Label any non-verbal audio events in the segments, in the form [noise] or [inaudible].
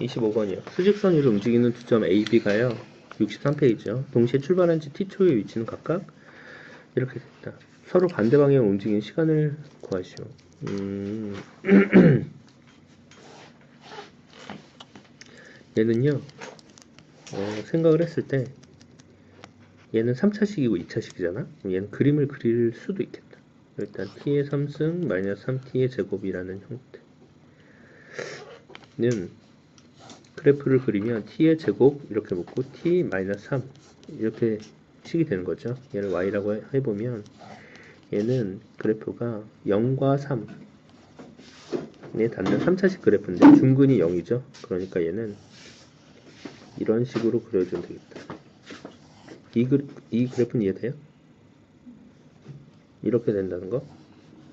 25번이요. 수직선 위로 움직이는 두 점 A, B가요. 63페이지요. 동시에 출발한 지 T초의 위치는 각각 이렇게 됐다. 서로 반대 방향으로 움직이는 시간을 구하시오. 음. 얘는요. 어, 생각을 했을 때 얘는 3차식이고 2차식이잖아. 얘는 그림을 그릴 수도 있겠다. 일단 t의 3승 마이너스 3t의 제곱이라는 형태는 그래프를 그리면 t의 제곱 이렇게 묶고 t 마이너스 3 이렇게 식이 되는 거죠. 얘를 y라고 해- 해보면 얘는 그래프가 0과 3에 닿는 3차식 그래프인데 중근이 0이죠. 그러니까 얘는 이런 식으로 그려주면 되겠다. 이, 그, 이 그래프는 이해돼요? 이렇게 된다는 거?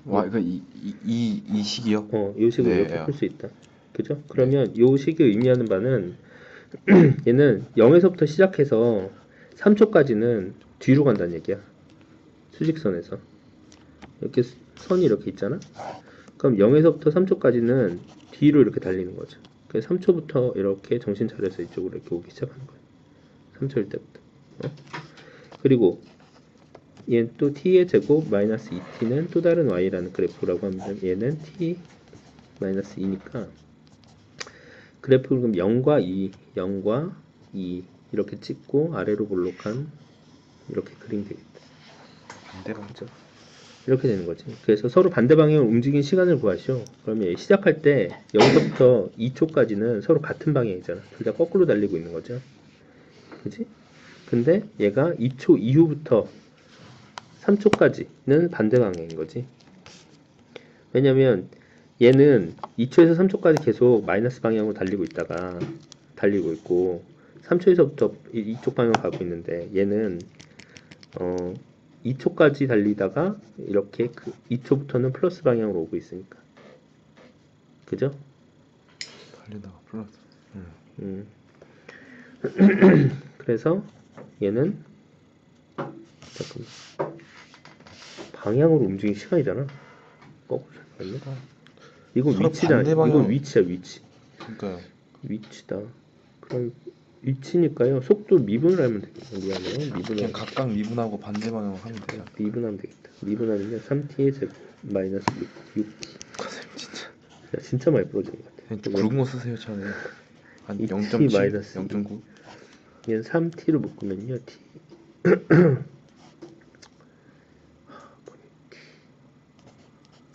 와 이거 이 이 이 이 식이요? 어, 요 식으로 네, 이렇게 야. 풀수 있다. 그죠? 그러면 요 식이 의미하는 바는 [clears throat] 얘는 0에서부터 시작해서 3초까지는 뒤로 간다는 얘기야. 수직선에서. 이렇게 수- 선이 이렇게 있잖아? 그럼 0에서부터 3초까지는 뒤로 이렇게 달리는 거죠. 그래서 3초부터 이렇게 정신 차려서 이쪽으로 이렇게 오기 시작하는 거예요. 3초일 때부터. 어? 그리고 얘는 또 t의 제곱 마이너스 2t는 또 다른 y라는 그래프라고 하면 얘는 t 마이너스 2니까 그래프를 그럼 0과 2, 0과 2 이렇게 찍고 아래로 볼록한 이렇게 그리면 되겠다. 반대방 그죠? 이렇게 되는 거지. 그래서 서로 반대 방향으로 움직이는 시간을 구하시오. 그러면 얘 시작할 때 0부터 2초까지는 서로 같은 방향이잖아. 둘 다 거꾸로 달리고 있는 거죠. 그지? 근데 얘가 2초 이후부터 3초까지는 반대 방향인 거지. 왜냐면 얘는 2초에서 3초까지 계속 마이너스 방향으로 달리고 있다가 달리고 있고 3초에서부터 이쪽 방향으로 가고 있는데 얘는 어 2초까지 달리다가 이렇게 그 2초부터는 플러스 방향으로 오고 있으니까. 그죠? 달리다가 플러스. 음. [clears throat] 그래서 얘는 잠깐만. 방향으로 움직이는 시간이잖아. 거꾸로 생각했네 이건 위치다. 이건 방향. 위치야 위치. 그러니까요. 위치다. 그럼 위치니까요. 속도 미분을 하면 되겠다. 미안해요 미분을 그냥 각각 미분하고 반대 방향으로 하면 돼요 미분하면 되겠다. 미분하면요 3t의 제곱 마이너스 6, 6t. 진짜. 야, 진짜 많이 부러지는 것 같아. 그냥 구르고 쓰세요 차라리 한이 0.7, T 마이너스 0.9 얘는 3t로 묶으면요 t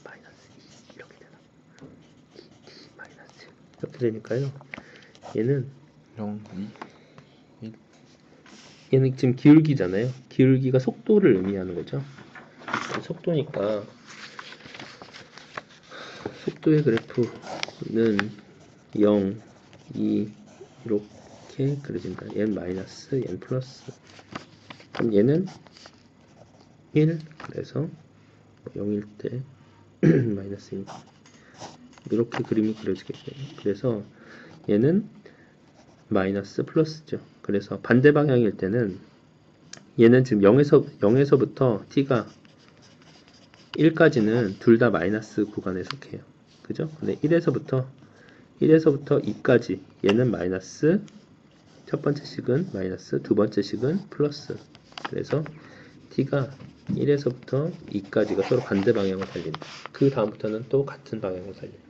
마이너스 2 이렇게 되나? 2t 마이너스 이렇게 되니까요. 얘는 0, 2 얘는 지금 기울기잖아요. 기울기가 속도를 의미하는 거죠. 속도니까 속도의 그래프는 0, 2 이렇게 그려진다. 얘는 마이너스, 얘는 플러스. 그럼 얘는 1 그래서 0일 때 [clears throat] 마이너스 1 이렇게 그림이 그려지겠죠. 그래서 얘는 마이너스 플러스죠. 그래서 반대 방향일 때는 얘는 지금 0에서 0에서부터 t가 1까지는 둘 다 마이너스 구간에 속해요. 그죠? 근데 1에서부터 1에서부터 2까지 얘는 마이너스 첫 번째 식은 마이너스 두 번째 식은 플러스. 그래서 t가 1에서부터 2까지가 서로 반대 방향으로 달린다. 그 다음부터는 또 같은 방향으로 달린다.